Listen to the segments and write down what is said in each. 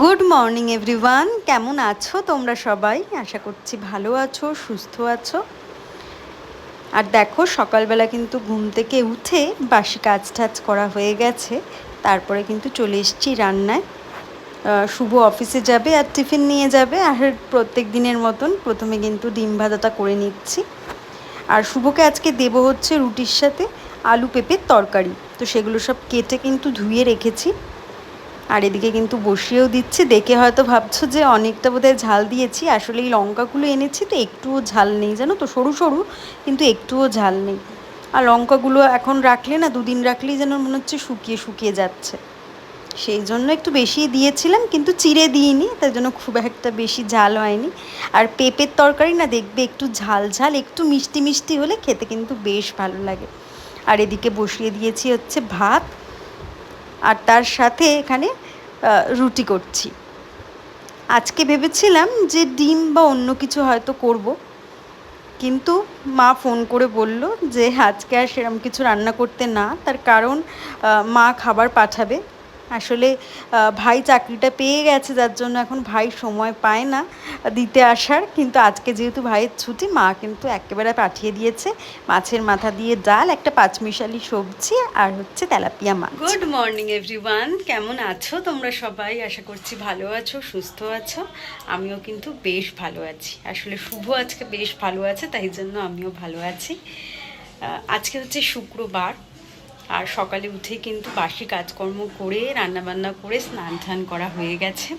Good morning everyone কেমন আছো তোমরা সবাই? আশা করছি ভালো আছো, সুস্থ আছো। আর দেখো, সকালবেলা কিন্তু ঘুম থেকে উঠে বাসি কাজ টাজ করা হয়ে গেছে। তারপরে কিন্তু চলে এসেছি রান্নায়। শুভ অফিসে যাবে আর টিফিন নিয়ে যাবে। আর প্রত্যেক দিনের মতন প্রথমে কিন্তু ডিম ভাজাটা করে নিচ্ছি। আর শুভকে আজকে দেবো হচ্ছে রুটির সাথে আলু পেঁপের তরকারি। তো সেগুলো সব কেটে কিন্তু ধুয়ে রেখেছি। আর এদিকে কিন্তু বসিয়েও দিচ্ছি। দেখে হয়তো ভাবছ যে অনেকটা বোধহয় ঝাল দিয়েছি। আসলে এই লঙ্কাগুলো এনেছি তো একটুও ঝাল নেই, জানো তো? সরু সরু, কিন্তু একটুও ঝাল নেই। আর লঙ্কাগুলো এখন রাখলে না, দুদিন রাখলেই যেন মনে হচ্ছে শুকিয়ে শুকিয়ে যাচ্ছে। সেই জন্য একটু বেশি দিয়েছিলাম, কিন্তু চিড়ে দিইনি, তাই জন্য খুব একটা বেশি ঝাল হয়নি। আর পেঁপের তরকারি না, দেখবে একটু ঝাল ঝাল, একটু মিষ্টি মিষ্টি হলে খেতে কিন্তু বেশ ভালো লাগে। আর এদিকে বসিয়ে দিয়েছি হচ্ছে ভাত। আর তার সাথে এখানে রুটি করছি। আজকে ভেবেছিলাম যে ডিম বা অন্য কিছু হয়তো করব, কিন্তু মা ফোন করে বলল যে আজকে আর সেরম কিছু রান্না করতে না, তার কারণ মা খাবার পাঠাবে। আসলে ভাই চাকরিটা পেয়ে গেছে, যার জন্য এখন ভাই সময় পায় না দিতে আসার। কিন্তু আজকে যেহেতু ভাইয়ের ছুটি, মা কিন্তু একেবারে পাঠিয়ে দিয়েছে। মাছের মাথা দিয়ে ডাল, একটা পাঁচমিশালি সবজি আর হচ্ছে তেলাপিয়া মাছ। গুড মর্নিং এভরিওয়ান কেমন আছো তোমরা সবাই? আশা করছি ভালো আছো, সুস্থ আছো। আমিও কিন্তু বেশ ভালো আছি। আসলে শুভ আজকে বেশ ভালো আছে, তাই জন্য আমিও ভালো আছি। আজকে হচ্ছে শুক্রবার। আর সকালে উঠে কিন্তু বাসি কাজকর্ম করে, রান্নাবান্না করে স্নান টান করা হয়ে গেছে।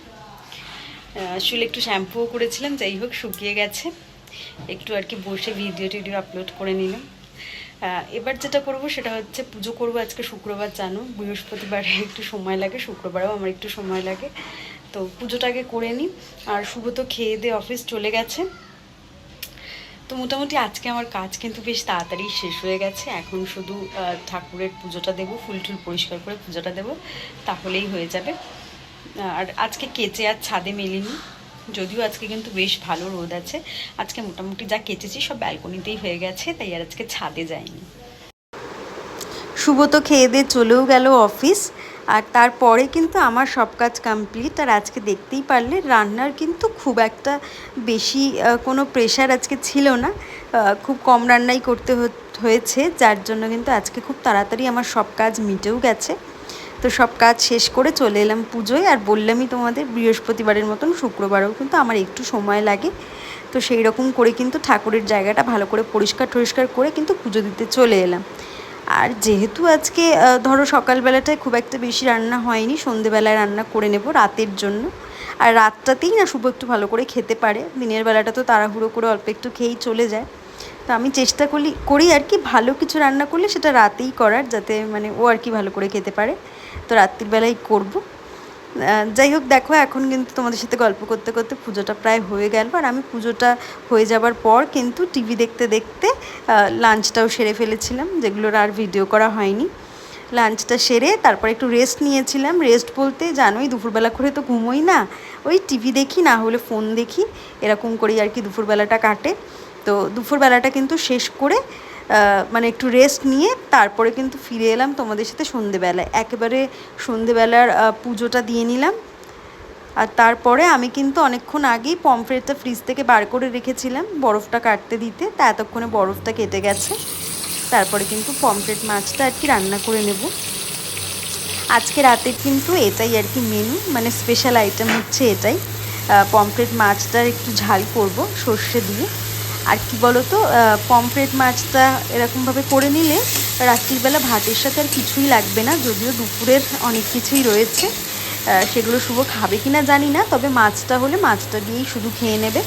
আসলে একটু শ্যাম্পুও করেছিলাম, যাই হোক শুকিয়ে গেছে। একটু আর কি বসে ভিডিও টিডিও আপলোড করে নিলাম। এবার যেটা করব সেটা হচ্ছে পুজো করব আজকে শুক্রবার, জানো? বৃহস্পতিবারে একটু সময় লাগে, শুক্রবারেও আমার একটু সময় লাগে। তো পুজোটাকে করে নিই। আর শুভ তো খেয়ে দিয়ে অফিস চলে গেছে। তো মোটামুটি আজকে আমার কাজ কিন্তু বেশ তাড়াতাড়ি শেষ হয়ে গেছে। এখন শুধু ঠাকুরের পুজোটা দেবো, ফুল টুল পরিষ্কার করে পুজোটা দেবো, তাহলেই হয়ে যাবে। আর আজকে কেচে আর ছাদে মেলিনি, যদিও আজকে কিন্তু বেশ ভালো রোদ আছে। আজকে মোটামুটি যা কেচেছি সব ব্যালকনিতেই হয়ে গেছে, তাই আর আজকে ছাদে যায়নি শুভ তো খেয়ে দিয়ে চলেও গেল অফিস। আর তারপরে কিন্তু আমার সব কাজ কমপ্লিট আর আজকে দেখতেই পারলে রান্নার কিন্তু খুব একটা বেশি কোনো প্রেশার আজকে ছিল না। খুব কম রান্নাই করতে হয়েছে, যার জন্য কিন্তু আজকে খুব তাড়াতাড়ি আমার সব কাজ মিটেও গেছে। তো সব কাজ শেষ করে চলে এলাম পুজোয়, আর বললামই তোমাদের বৃহস্পতিবারের মতন শুক্রবারেও কিন্তু আমার একটু সময় লাগে। তো সেই রকম করে কিন্তু ঠাকুরের জায়গাটা ভালো করে পরিষ্কার টরিষ্কার করে কিন্তু পুজো দিতে চলে এলাম। আর যেহেতু আজকে ধরো সকালবেলাটায় খুব একটা বেশি রান্না হয়নি, সন্ধেবেলায় রান্না করে নেব রাতের জন্য। আর রাতটাতেই না শুভ একটু ভালো করে খেতে পারে। দিনের বেলাটা তো তাড়াহুড়ো করে অল্প একটু খেয়েই চলে যায়। তো আমি চেষ্টা করি করি আর কি ভালো কিছু রান্না করলে সেটা রাতেই করার, যাতে মানে ও আর কি ভালো করে খেতে পারে। তো রাত্রিবেলাই করব। যাই হোক, দেখো, এখন কিন্তু তোমাদের সাথে গল্প করতে করতে পুজোটা প্রায় হয়ে গেল আর আমি পুজোটা হয়ে যাবার পর কিন্তু টিভি দেখতে দেখতে লাঞ্চটাও সেরে ফেলেছিলাম, যেগুলোর আর ভিডিও করা হয়নি। লাঞ্চটা সেরে তারপর একটু রেস্ট নিয়েছিলাম। রেস্ট বলতে জানোই, দুপুরবেলা করে তো ঘুমোই না। ওই টিভি দেখি, না হলে ফোন দেখি, এরকম করেই আর কি দুপুরবেলাটা কাটে। তো দুপুরবেলাটা কিন্তু শেষ করে মানে একটু রেস্ট নিয়ে তারপরে কিন্তু ফিরে এলাম তোমাদের সাথে সন্ধেবেলায়। একেবারে সন্ধেবেলার পুজোটা দিয়ে নিলাম। আর তারপরে আমি কিন্তু অনেকক্ষণ আগেই পমফ্রেটটা ফ্রিজ থেকে বার করে রেখেছিলাম বরফটা কাটতে দিতে। তা এতক্ষণে বরফটা কেটে গেছে। তারপরে কিন্তু পমফ্রেট মাছটা আর কি রান্না করে নেব। আজকে রাতে কিন্তু এটাই আর কি মেনু মানে স্পেশাল আইটেম হচ্ছে এটাই। পমফ্রেট মাছটার একটু ঝাল করব সর্ষে দিয়ে। আর কি বলো তো পমফ্রেট মাছটা এরকমভাবে করে নিলে রাত্রিবেলা ভাতের সাথে আর কিছুই লাগবে না, যদিও দুপুরের অনেক কিছুই রয়েছে। সেগুলো শুভ খাবে কি না জানি না, তবে মাছটা হলে মাছটা দিয়েই শুধু খেয়ে নেবে।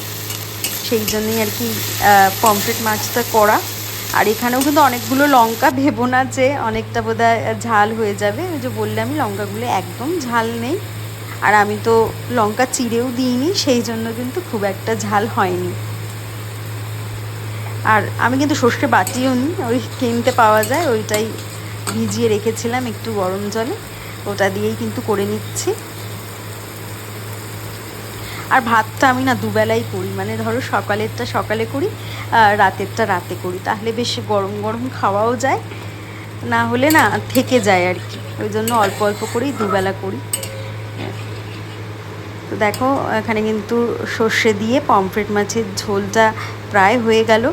সেই জন্যই আর কি পমফ্রেট মাছটা করা। আর এখানেও কিন্তু অনেকগুলো লঙ্কা, ভেবো না যে অনেকটা বোধহয় ঝাল হয়ে যাবে। ওই যে বললে আমি লঙ্কাগুলো একদম ঝাল নেই। আর আমি তো লঙ্কা চিড়েও দিইনি, সেই জন্য কিন্তু খুব একটা ঝাল হয়নি। আর আমি কিন্তু সর্ষে বাটিও নিই ওই কিনতে পাওয়া যায়, ওইটাই ভিজিয়ে রেখেছিলাম একটু গরম জলে, ওটা দিয়েই কিন্তু করে নিচ্ছি। আর ভাতটা আমি না দুবেলাই করি মানে ধরো সকালেরটা সকালে করি, আর রাতেরটা রাতে করি, তাহলে বেশ গরম গরম খাওয়াও যায়, না হলে না থেকে যায় আর কি, ওই জন্য অল্প অল্প করেই দুবেলা করি। তো দেখো, এখানে কিন্তু সর্ষে দিয়ে পমফ্রেট মাছের ঝোলটা প্রায় হয়ে গেল।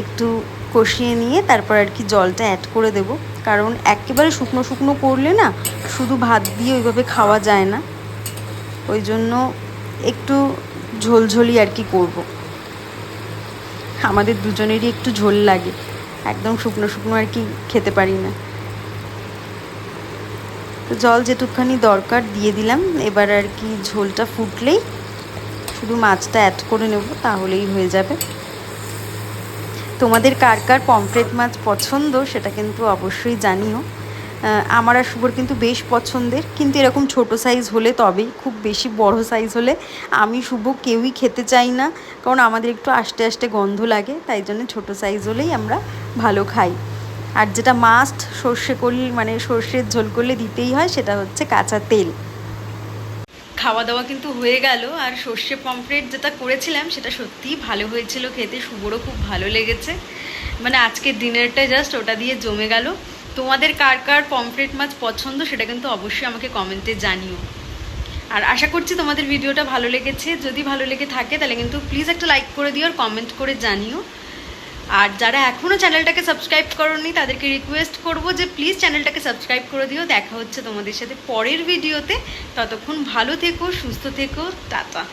একটু কষিয়ে নিয়ে তারপর আর কি জলটা অ্যাড করে দেব। কারণ একেবারে শুকনো শুকনো করলে না, শুধু ভাত দিয়ে ওইভাবে খাওয়া যায় না। ওই জন্য একটু ঝোলঝোলি আর কি করব। আমাদের দুজনেরই একটু ঝোল লাগে, একদম শুকনো শুকনো আর কি খেতে পারি না। তো জল যেটুকখানি দরকার দিয়ে দিলাম, এবার আর কি ঝোলটা ফুটলেই শুধু মাছটা অ্যাড করে নেব, তাহলেই হয়ে যাবে। তোমাদের কার কার পমফ্রেট মাছ পছন্দ সেটা কিন্তু অবশ্যই জানিও। আমার আর শুভর কিন্তু বেশ পছন্দের, কিন্তু এরকম ছোট সাইজ হলে তবেই, খুব বেশি বড় সাইজ হলে আমি, শুভ কেউই খেতে চাই না, কারণ আমাদের একটু আস্তে আস্তে গন্ধ লাগে, তাই জন্য ছোট সাইজ হলেই আমরা ভালো খাই। আর যেটা মাস্ট সর্ষে করলে মানে সর্ষের ঝোল করলে দিতেই হয়, সেটা হচ্ছে কাঁচা তেল। খাওয়া দাওয়া কিন্তু হয়ে গেল, আর সর্ষে পমফ্রেট যেটা করেছিলাম সেটা সত্যিই ভালো হয়েছিল খেতে, শুভরও খুব ভালো লেগেছে। মানে আজকের ডিনারটা জাস্ট ওটা দিয়ে জমে গেল। তোমাদের কার কার পমফ্রেট মাছ পছন্দ সেটা কিন্তু অবশ্যই আমাকে কমেন্টে জানিও। আর আশা করছি তোমাদের ভিডিওটা ভালো লেগেছে। যদি ভালো লেগে থাকে তাহলে কিন্তু প্লিজ একটা লাইক করে দিও আর কমেন্ট করে জানিও। আর যারা এখনও চ্যানেলটাকে সাবস্ক্রাইব করনি, তাদেরকে রিকোয়েস্ট করব যে প্লিজ চ্যানেলটাকে সাবস্ক্রাইব করে দিও। দেখা হচ্ছে তোমাদের সাথে পরের ভিডিওতে। ততক্ষণ ভালো থেকো, সুস্থ থেকো, টাটা।